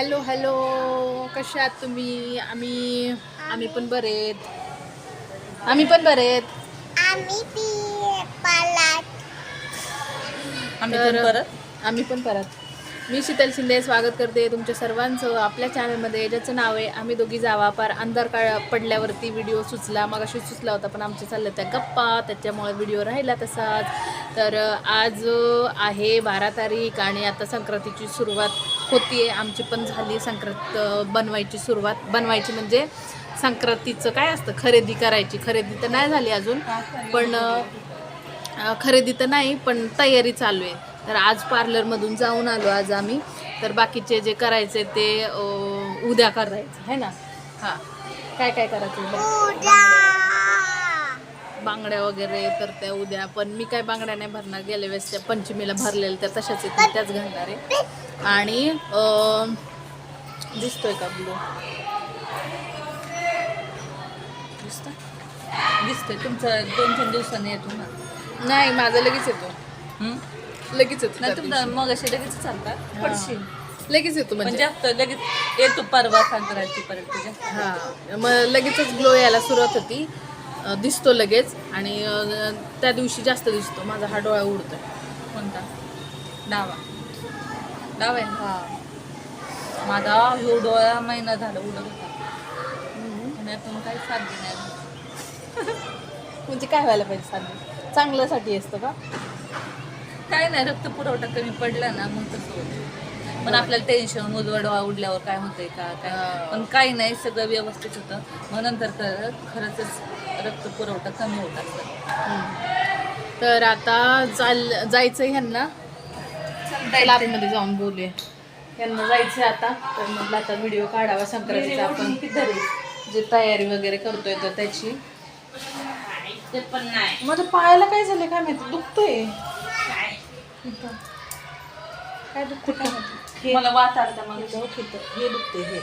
Hello hello. कशा आहात तुम्ही? आम्ही आम्ही पण बरेत आम्ही पण बरेत आम्ही तर पण परत. आम्ही पण परत. मी शीतल शिंदे स्वागत करते तुमच्या सर्वांचं आपल्या चॅनलमध्ये ज्याचं नाव आहे आम्ही दोघी जावा. पार अंधार काळ पडल्यावरती व्हिडिओ सुचला. मग अशी सुचला होता पण आमच्या चालल्या त्या गप्पा. त्याच्यामुळे व्हिडिओ राहिला तसाच. तर आज आहे बारा तारीख आणि आता संक्रांतीची सुरुवात होती आमची पण झाली संक्रांत बनवायची सुरुवात. बनवायची म्हणजे संक्रांतीचं काय असतं? खरेदी करायची. खरेदी तर नाही झाली अजून पण खरेदी तर नाही पण तयारी चालू आहे. तर आज पार्लरमधून जाऊन आलो आज आम्ही. तर बाकीचे जे करायचे ते उद्या करायचं आहे ना? हां. काय काय करायचं? बांगड्या वगैरे तर त्या उद्या. पण मी काय बांगड्या नाही भरणार. गेल्या वेळेस त्या पंचमीला भरलेल्या त्या तशाच आहेत. त्याच घालणार आहे. आणि दिसतोय का ब्लू? दिसतोय? दिसतंय. तुमचं दोन तीन दिवसांनी येतो ना. नाही माझा लगेच येतो? लगेच येतो नाही तुमचा. मग असे लगेच चालतात. पडशील. लगेच येतो म्हणजे. म्हणजे जास्त लगेच येतो परवा संक्रांती पर्यंत जास्त हा. मग लगेचच ग्लो यायला सुरुवात होती. दिसतो लगेच आणि त्या दिवशी जास्त दिसतो. माझा हा डोळा उडतोय. कोणता? डावा. डावा आहे हा. माझा ह्यो डोळा महिना झाला उडत होता. पुण्यातून काही साध्य नाही म्हणजे काय व्हायला पाहिजे साधं चांगल्यासाठी असतं का? काय नाही रक्त पुरवठा कमी पडला ना मग तसं होतं. पण आपल्याला टेन्शन डोळा उडल्यावर काय होतंय का काय. पण काही नाही सगळं व्यवस्थित होतं. मग नंतर तर खरंच रक्त पुरवठा कमी होत असतं. तर आता चाल जायचं ह्यांना. क्लासमध्ये जाऊन बोलूया. यांना जायचं आता. तर म्हटलं आता व्हिडिओ काढावा संक्रांतीचा आपण. जे तयारी वगैरे करतोय तर त्याची. ते पण नाही. माझ्या पायाला काय झालं काय माहिती? दुखतंय. काय? दुखतं मला हे जाऊ तिथं. हे दुखते हे.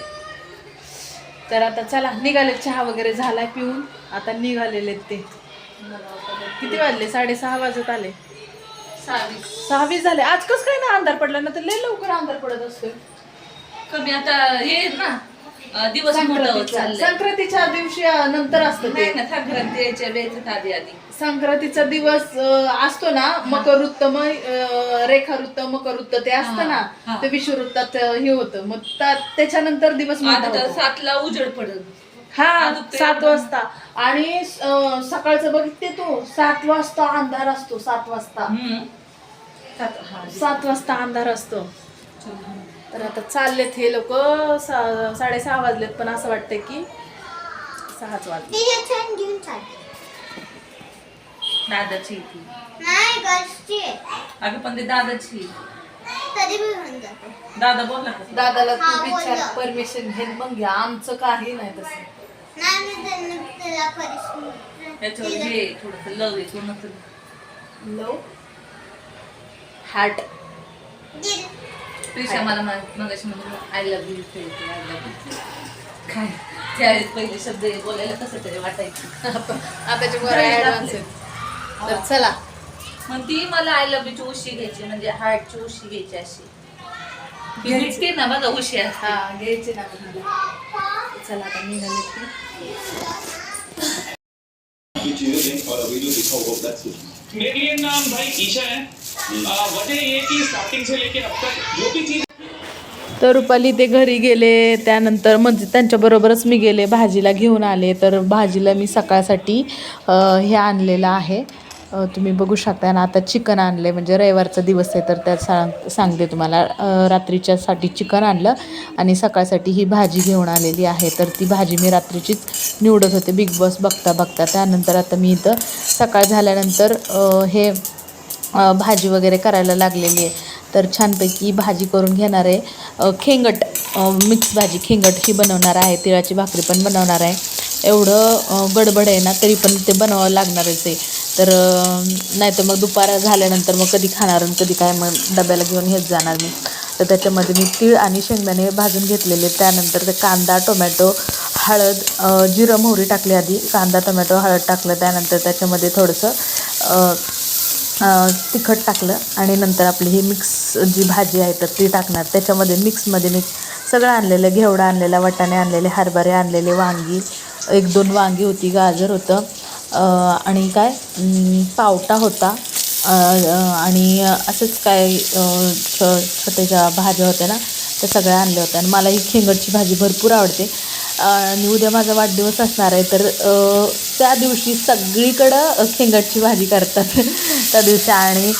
तर आता चला निघाले चहा वगैरे झालाय पिऊन. आता निघालेले ते. किती वाजले? साडेसहा वाजत आले. सहावीस झाले. आज कस काय ना अंधार पडला? ना तर लय लवकर अंधार पडत असतो कमी आता हे ना दिवस मोठं होत संक्रांतीच्या चाललंय. संक्रांतीच्या दिवशी अं, नंतर असतं नाही ते ना संक्रांती यायच्या वेळेस आधी आधी. संक्रांतीचा दिवस अं, असतो ना मकर वृत्त रेखा वृत्त मकर वृत्त ते असतं ना हा. ते विषुवृत्तात अं, हे होतं. मग त्या- त्याच्यानंतर दिवस मोठा आता तर होतो. सातला उजेड पडत हा ते सात वाजता. आणि अं, सकाळचं बघितले तू सात वाजता अंधार असतो सात वाजता. सात वाजता अंधार असतो. तर आता चाललेत हे लोक. साडेसहा वाजलेत पण असं वाटतंय की सहाच वाजले. दादाची ती. नाही गर्ल्सची अगं पण ते दादाची दादा बोलला का दादाला हा, तू विचार. परमिशन घे मग घ्या आमचं काही नाही तसं. नाही मी त्यांना त्याला परिस्थिती त्याच्यावर हे थोडस लव आहे कोणाचं? लो हार्ट प्रिशा मला मगाशी म्हणजे I love you I love you काय? त्यावेळेस पहिले शब्द हे बोलायला कसं तरी वाटायचं. ऍडव्हान्स आहेत. तर चला. मग ती मला आय लव्ह ची उशी घ्यायची म्हणजे हार्टची उशी घ्यायची अशी. ती भेटते ना बघा उशी हा घ्यायचे ना चला आता निघाले मेरे लिए नाम भाई ईशा है। वजह ये कि स्टार्टिंग से लेके अब तक जो भी चीज तर रुपाली ते घरी गेले त्यानंतर म्हणजे त्यांच्याबरोबरच मी गेले भाजीला घेऊन आले. तर भाजीला मी सकाळसाठी हे आणलेलं आहे. तुम्ही बघू शकता ना आता चिकन आणले म्हणजे रविवारचा दिवस आहे तर त्यात सांग सांगते तुम्हाला. रात्रीच्यासाठी चिकन आणलं आणि सकाळसाठी ही भाजी घेऊन आलेली आहे. तर ती भाजी मी रात्रीचीच निवडत होते. बिग बॉस बघता बघता त्यानंतर आता मी इथं सकाळ झाल्यानंतर हे भाजी वगैरे करायला लागलेली आहे. तर छानपैकी भाजी करून घेणार आहे. खेंगट मिक्स भाजी खेंगट ही बनवणार आहे. तिळाची भाकरी पण बनवणार आहे. एवढं गडबड आहे ना तरी पण ते बनवावं लागणारच आहे. तर नाही तर मग दुपार झाल्यानंतर मग कधी खाणार आणि कधी काय मग डब्याला घेऊन हेच जाणार मी. तर त्याच्यामध्ये मी तीळ आणि शेंगदाणे भाजून घेतलेले. त्यानंतर ते कांदा टोमॅटो हळद जिरं मोहरी टाकली आधी. कांदा टोमॅटो हळद टाकलं. त्यानंतर त्याच्यामध्ये थोडंसं तिखट टाकलं आणि नंतर आपली ही मिक्स जी भाजी आहे तर ती टाकणार. त्याच्यामध्ये मिक्समध्ये मी सगळं आणलेलं घेवडा आणलेला वाटाणे आणलेले हरभरे आणलेले वांगी. एक दोन वांगी होती गाजर होतं. आणि काय? पावटा होता. आणि असंच काय छ छ ज्या भाज्या होत्या ना त्या सगळ्या आणल्या होत्या. आणि मला ही खेंगडची भाजी भरपूर आवडते. आणि उद्या माझा वाढदिवस असणार आहे तर त्या दिवशी सगळीकडं खेंगडची भाजी करतात. त्या दिवशी आणि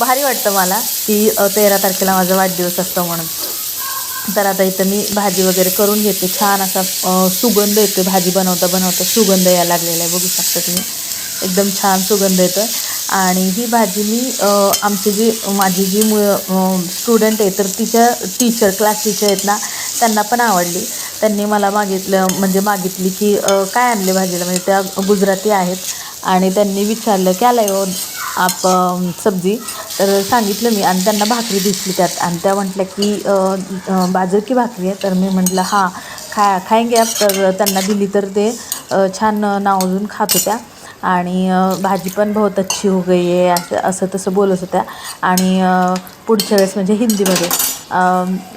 भारी वाटतं मला की तेरा तारखेला माझा वाढदिवस असतो म्हणून. तर आता इथं मी भाजी वगैरे करून घेते. छान असा सुगंध येतो भाजी बनवता बनवता सुगंध यायला लागलेला आहे. बघू शकता तुम्ही. एकदम छान सुगंध येतो आणि ही भाजी मी आमची जी माझी जी मु स्टुडंट आहे तर तिच्या टीचर क्लास टीचर आहेत ना त्यांना पण आवडली. त्यांनी मला मागितलं म्हणजे मागितली की काय आणले भाजीला? म्हणजे त्या गुजराती आहेत. आणि त्यांनी विचारलं की आलाय हो? आप सब्जी. तर सांगितलं मी आणि त्यांना भाकरी दिसली त्यात. आणि त्या म्हटल्या की बाजर की भाकरी आहे. तर मी म्हटलं हां खा खाएंगे आप. तर त्यांना दिली तर ते छान नावजून खात होत्या. आणि भाजी पण बहुत अच्छी हो गई आहे. असं असं तसं बोलत होत्या. आणि पुढच्या वेळेस म्हणजे हिंदीमध्ये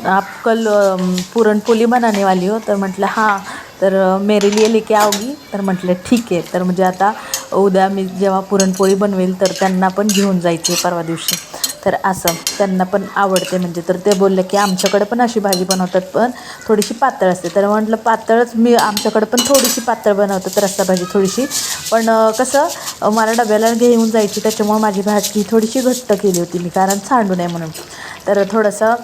आप कल पुरणपोली पुरणपोळी बनाने वाली हो. तर म्हटलं हां. तर मेरे लिए लेके आओगी. तर म्हटलं ठीक आहे. तर म्हणजे आता उद्या मी जेव्हा पुरणपोळी बनवेल तर त्यांना पण घेऊन जायचे परवा दिवशी. तर असं त्यांना पण आवडते म्हणजे. तर ते बोलले की आमच्याकडे पण अशी भाजी बनवतात पण थोडीशी पातळ असते. तर म्हटलं पातळच मी आमच्याकडे पण थोडीशी पातळ बनवतात रस्सा भाजी थोडीशी. पण कसं मला डब्याला घेऊन जायची त्याच्यामुळे माझी भाजी थोडीशी घट्ट केली होती मी कारण सांडू नये म्हणून. तर थोडंसं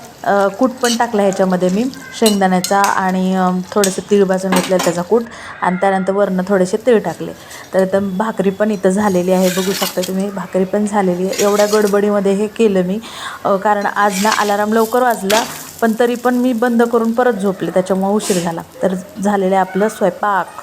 कूट पण टाकलं ह्याच्यामध्ये मी. शेंगदाण्याचा आणि थोडंसं तीळ भाजून घेतलं त्याचा कूट. आणि त्यानंतर वरनं थोडेसे तीळ टाकले. तर इथं भाकरी पण इथं झालेली आहे. बघू शकता तुम्ही भाकरी पण झालेली आहे. एवढ्या गडबडीमध्ये हे केलं मी. कारण आज ना अलाराम लवकर वाजला पण तरी पण मी बंद करून परत झोपले. त्याच्यामुळं उशीर झाला. तर झालेलं आहे आपलं स्वयंपाक.